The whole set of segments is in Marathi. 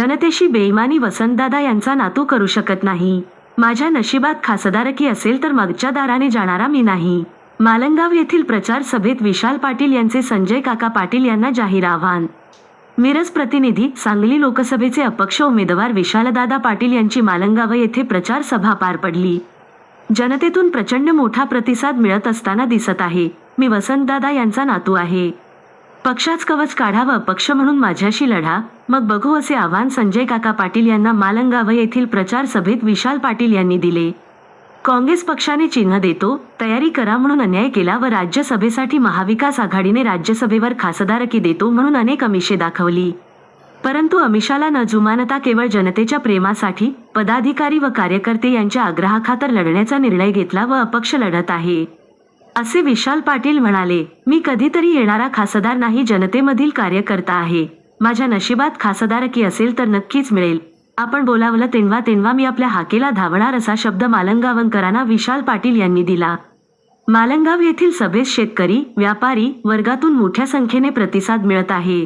जनतेशी बेईमानी वसंतदादा यांचा नातू करू शकत नाही. माझ्या नशिबात खासदारकी असेल तर मागच्या दाराने जाणारा मी नाही. मालंगाव येथील प्रचार सभेत विशाल पाटील यांचे संजय काका पाटील यांना जाहीर आव्हान. मिरज प्रतिनिधी सांगली लोकसभेचे अपक्ष उमेदवार विशालदादा पाटील यांची मालंगाव येथे प्रचार सभा पार पडली. जनतेतून प्रचंड मोठा प्रतिसाद मिळत असताना दिसत आहे. मी वसंतदादा यांचा नातू आहे. पक्षाच कवच काढावं पक्ष म्हणून माझ्याशी लढा. मग बघू असे आव्हान संजय काका पाटील यांना मालंगाव येथील प्रचार सभेत विशाल पाटील यांनी दिले. काँग्रेस पक्षाने चिन्ह देतो तयारी करा म्हणून अन्याय केला व राज्यसभेसाठी महाविकास आघाडीने राज्यसभेवर खासदारकी देतो म्हणून अनेक अमिषे दाखवली. परंतु अमिषाला न जुमानता केवळ जनतेच्या प्रेमासाठी पदाधिकारी व कार्यकर्ते यांच्या आग्रहाखातर लढण्याचा निर्णय घेतला व अपक्ष लढत आहे. असे विशाल पाटील म्हणाले मी कधीतरी येणारा खासदार नाही जनतेमधील कार्यकर्ता आहे. माझ्या नशिबात खासदारकी असेल तर नक्कीच मिळेल. आपण बोलावलं तेव्हा तेव्हा मी आपल्या हाकेला धावणार असा शब्द मालंगावंकरांना विशाल पाटील यांनी दिला. मालंगाव येथील सभेत शेतकरी व्यापारी वर्गातून मोठ्या संख्येने प्रतिसाद मिळत आहे.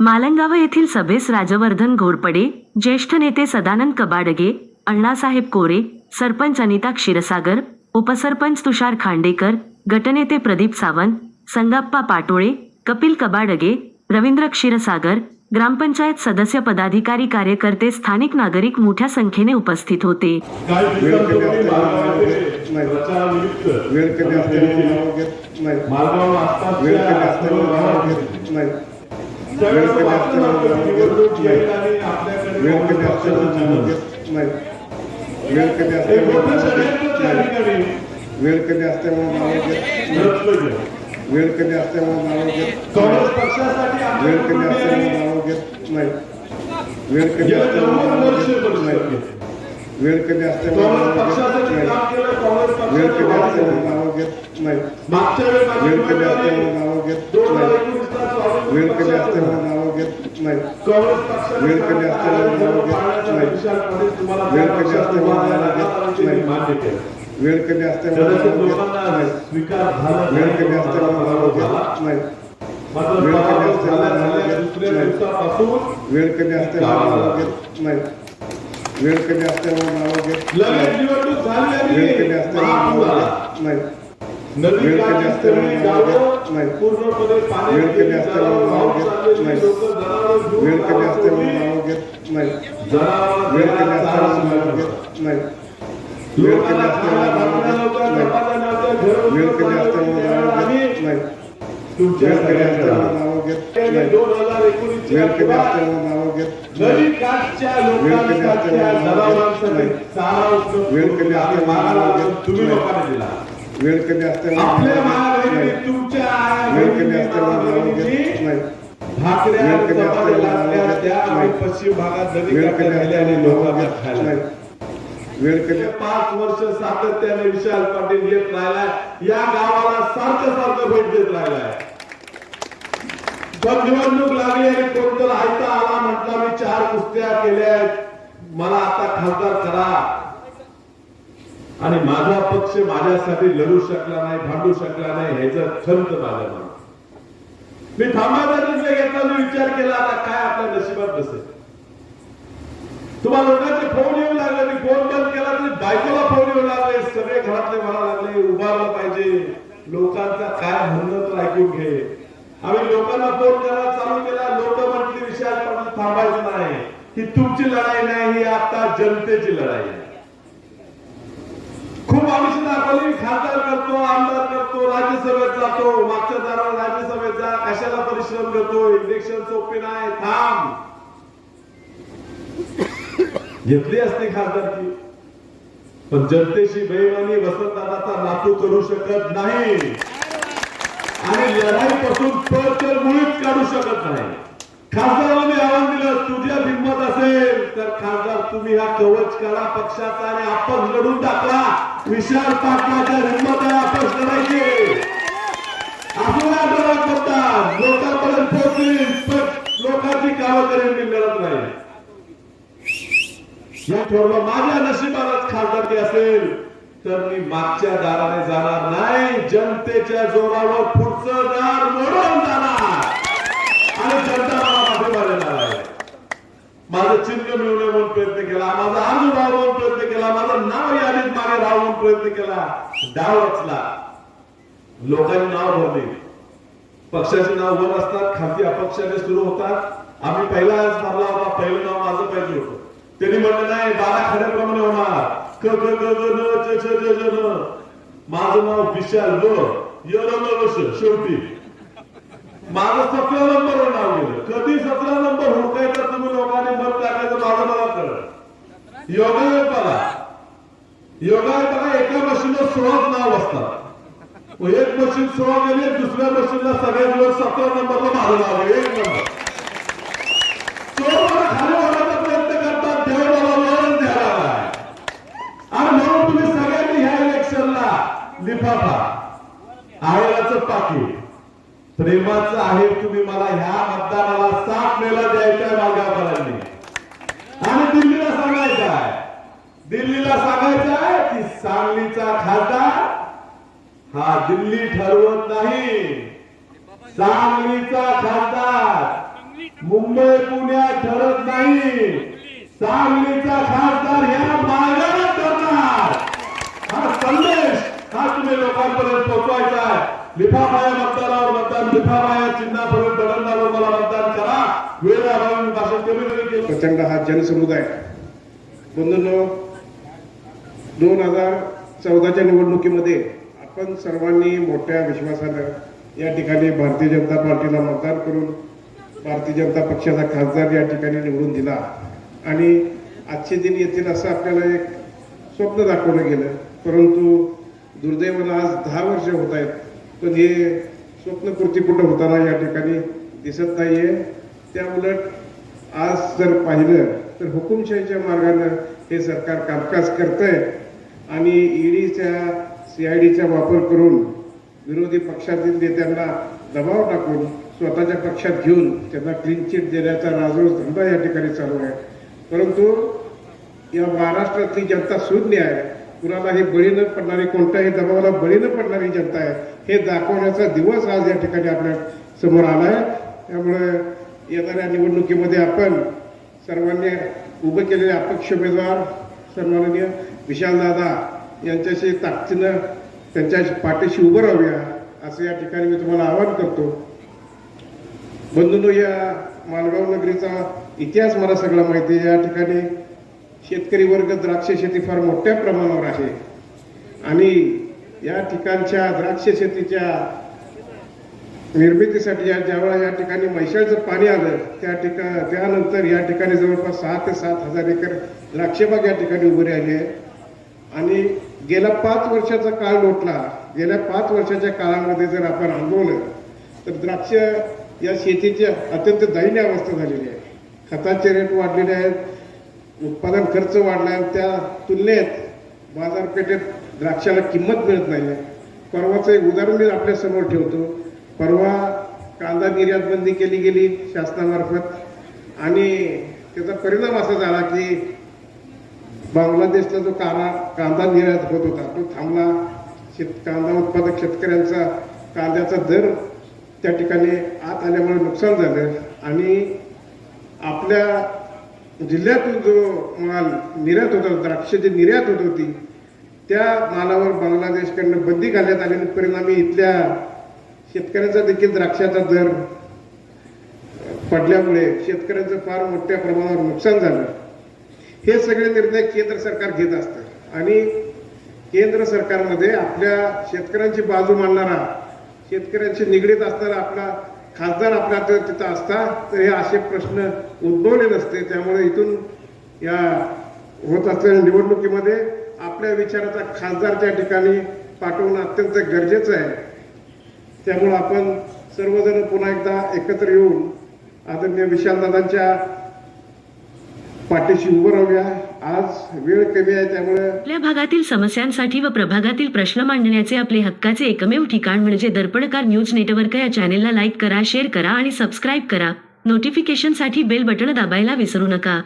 मालंगाव येथील सभेस राजवर्धन घोरपडे ज्येष्ठ नेते सदानंद कबाडगे अण्णासाहेब कोरे सरपंच अनिता क्षीरसागर उपसरपंच तुषार खांडेकर गटनेते प्रदीप सावंत संगाप्पा पाटोळे कपिल कबाडगे रवींद्र क्षीरसागर ग्रामपंचायत सदस्य पदाधिकारी कार्यकर्ते स्थानिक नागरिक मोठ्या संख्येने उपस्थित होते. वेळ कधी वेळ कधी असते नाव घेत वेळ असते सर्व नाव घेत नाही वेळ कधी वाटलं असते नव्हतं नाव की घेत निवडणूक नाही. वेळ. घेत नाही वेळ हे मोठं नाव घेत नाही वेळ कधी असते नाव घेत नाही वेळ असते नव्वद नाव घेत नाही. वेळ काम. नाव घेत नाही वेळी असते उमेदवारी नाव घेत नाही वेळ कधी असते पक्षाचं नाव घेत नाही. काँग्रेस पक्षाने वेळ कधी असते सांगितलं, नाव घेत पाण्याचा नाही. विचार करून तुम्हाला वेळ त्या कधी पक्षात असते उभा नाव राहायला घेत लागणार आणि त्यांनी नाही. मान्य केलं वेळ कधी असते कदाचित नाव घेत लोकांना नाही. स्वीकार झाला वेळ नाही, कधी असते मला नाव पराभव झाला. घेत नाही मात्र वेळ कधी पराभव असते झाल्या नाव झाल्या घेत दुसऱ्या नाही. दिवसापासून वेळ कधी असते नाव घेत नाही. वेळ कधी असते नाव घेत नाही वेळ कधी आणि असते महापूर नाव आला घेत नाही वेळ कधी काठी असते सगळी नाव घेत नाही. वेळ कधी गेली, असते जनावरं नाव घेत नाही. वेळ कधी असते गावात नाव घेत नाही वेळ कधी त्याला असते चारा नाव घेत नाही. दोन हजार एकोणीसच्या वेळ कधी किंवा तुमच्या वेळ कधी बहिणींनी, भाकऱ्या पश्चिम भागात नदी वेळ काठच्या कधी लोकांना खायला. वेळ गेले पाच वर्ष सातत्याने विशाल पाटील येत राहिलाय. या गावाला सारखं सारखं भेट देत राहिलाय. पण निवडणूक लागली आणि कोणतं आयता आला म्हटला मी चार कुस्त्या केल्या मला आता खासदार करा. आणि माझा पक्ष माझ्यासाठी लढू शकला नाही भांडू शकला नाही ह्याचं खंत माझ्या मी थांबायचा निर्णय घेतला मी विचार केला आता काय आपल्या नशिबात बसेल? तुम्हाला लोकांचे फोन येऊ लागले मी फोन बंद केला तरी बायकोला फोन येऊ लागले. सगळे घरातले मला लागले उभारलं पाहिजे. लोकांचा काय म्हणणं तर ऐकून घे. आम्ही लोकांना फोन करायला चालू केला लोक म्हटली विशाल पाटील थांबायचं नाही. ही तुमची लढाई नाही ही आता जनतेची लढाई आहे. खूप आयुष्य दाखवली खासदार करतो आमदार करतो राज्यसभेत जातो मागच्या दारावर राज्यसभेत जा कशाला परिश्रम करतो इलेक्शन सोपे नाही थांब. घेतली असते खासदारकी. पण जनतेशी बेईमानी वसंतदादाचा नातू करू शकत नाही. आणि लढाईपासून पळ तर मुळीच काढू शकत नाही. खासदाराला मी आव्हान दिलं तुझ्या हिंमत असेल तर खासदार तुम्ही हा कवच करा पक्षाचा आणि आपण लढून टाकला. विशाल पाटलाच्या हिंमत आहे आपण लढायची. आपण आंदोलन लोकांपर्यंत पोहोचली पण लोकांची कामं करेल मी लढत नाही. या माझ्या नशिबालाच खासदारकी असेल तर मी मागच्या दाराने जाणार नाही. जनतेच्या जोरावर पुढचं दार मोडून जाणार. आणि जनता मला पाठिंबा देणार आहे. माझं चिन्ह मिळवणे म्हणून प्रयत्न केला माझा अर्ज राहावं म्हणून प्रयत्न केला माझं नाव यादीत मागे राहावं म्हणून प्रयत्न केला. डाव वाचला लोकांनी नाव भरले. पक्षाचे नाव वर असतात खालती अपक्षाने सुरू होतात. आम्ही पहिला आज मारला होता पहिलं नाव माझं पाहिजे होतं. त्यांनी म्हणलं नाही बारा खऱ्याप्रमाणे होणार. क क क ग न च छ ज ज न. माझं नाव विशाल ग य न र शेवटी. माझं सतरा नंबर नाव गेलं. कधी सतरा नंबर हुडकायचा तुम्ही लोकांनी मत टाकायचं माझं मला कळ योगा बघा योगायोग बघा एका मशीनला सोळाच नाव असतात. एक मशीन सोळा गेली दुसऱ्या मशीनला सगळ्यात वर सतरा नंबरला माझं नाव एक नंबर. प्रेमाचं आहे तुम्ही मला ह्या मतदानाला साथ मेला द्यायचा आहे आणि दिल्लीला सांगायचं आहे. दिल्लीला सांगायचं आहे की सांगलीचा खासदार हा दिल्ली ठरवत नाही. सांगलीचा खासदार मुंबई पुण्यात ठरत नाही. सांगलीचा खासदार ह्या मार्गाने करणार हा संदेश हा तुम्ही लोकांपर्यंत पोहोचवायचा आहे. लिफाफा चिन्हापर्यंत मतदान करा. वेळ अभावी भाषण कमी कमी प्रचंड हा जनसमुदाय. बंधूंनो दोन हजार चौदाच्या निवडणुकीमध्ये आपण सर्वांनी मोठ्या विश्वासानं या ठिकाणी भारतीय जनता पार्टीला मतदान करून भारतीय जनता पक्षाचा खासदार या ठिकाणी निवडून दिला. आणि आजचे दिन येतील असं आपल्याला एक स्वप्न दाखवलं गेलं. परंतु दुर्दैवानं आज दहा वर्ष होत आहेत पण हे स्वप्नपूर्तीपूर्ण होताना या ठिकाणी दिसत नाहीये. त्या उलट आज जर पाहिलं तर हुकुमशाहीच्या मार्गानं हे सरकार कामकाज करतंय आणि ईडीच्या सीआयडीचा वापर करून विरोधी पक्षातील नेत्यांना दबाव टाकून स्वतःच्या पक्षात घेऊन त्यांना क्लीन चिट देण्याचा राजरोज धंदा या ठिकाणी चालू आहे. परंतु या महाराष्ट्रातली जनता शून्य आहे. कुणाला हे बळी न पडणारी कोणत्याही दबावाला बळी न पडणारी जनता आहे हे दाखवण्याचा दिवस आज या ठिकाणी आपल्यासमोर आला आहे त्यामुळे येणाऱ्या निवडणुकीमध्ये आपण सर्वांनी उभे केलेले अपक्ष उमेदवार सन्माननीय विशालदादा यांच्याशी ताकदीनं त्यांच्या पाठीशी उभं राहूया असं या ठिकाणी मी तुम्हाला आवाहन करतो. बंधूनो या मालगाव नगरीचा इतिहास मला सगळा माहिती आहे. या ठिकाणी शेतकरी वर्ग द्राक्ष शेती फार मोठ्या प्रमाणावर आहे. आणि या ठिकाणच्या द्राक्ष शेतीच्या निर्मितीसाठी या ज्यावेळा या ठिकाणी मैशाळचं पाणी आलं त्या ठिका त्यानंतर या ठिकाणी जवळपास सहा ते सात हजार एकर द्राक्षबाग या ठिकाणी उभे राहिले. आणि गेल्या पाच वर्षाचा काळ लोटला. गेल्या पाच वर्षाच्या काळामध्ये जर आपण अनुभवलं तर द्राक्ष या शेतीची अत्यंत दयनीय अवस्था झालेली आहे. खताचे रेट वाढलेले आहेत. उत्पादन खर्च वाढला आहे त्या तुलनेत बाजारपेठेत द्राक्षाला किंमत मिळत नाही आहे. परवाचं एक उदाहरण मी आपल्यासमोर ठेवतो. परवा कांदा निर्यात बंदी केली गेली शासनामार्फत आणि त्याचा परिणाम असा झाला की बांगलादेशला जो कांदा कांदा निर्यात होत होता तो थांबला. शेत कांदा उत्पादक शेतकऱ्यांचा कांद्याचा दर त्या ठिकाणी आत आल्यामुळे नुकसान झालं. आणि आपल्या जिल्ह्यातून जो माल निर्यात होत होता द्राक्षाची निर्यात होत होती त्या मालावर बांगलादेशकडनं बंदी घालण्यात आली परिणामी इथल्या शेतकऱ्यांचा देखील द्राक्षाचा दर पडल्यामुळे शेतकऱ्यांचं फार मोठ्या प्रमाणावर नुकसान झालं. हे सगळे निर्णय केंद्र सरकार घेत असतं. आणि केंद्र सरकारमध्ये आपल्या शेतकऱ्यांची बाजू मांडणारा शेतकऱ्यांशी निगडीत असणारा आपला खासदार आपल्या त- तिथं असता तर हे असे प्रश्न उद्भवले नसते त्यामुळे इथून या होत असलेल्या निवडणुकीमध्ये आपल्या विचाराचा खासदार त्या ठिकाणी पाठवणं अत्यंत गरजेचं आहे. त्यामुळं आपण सर्वजण पुन्हा एकदा एकत्र येऊन आदरणीय विशालदादांच्या पाठीशी उभं राहूया. आज वेळ कमी आहे त्यामुळे आपल्या भागातील समस्यांसाठी व प्रभागातील प्रश्न मांडण्याचे आपले हक्काचे एकमेव ठिकाण म्हणजे दर्पणकार न्यूज नेटवर्क या चॅनेलला लाईक करा शेअर करा आणि सबस्क्राईब करा. नोटिफिकेशनसाठी बेल बटण दाबायला विसरू नका.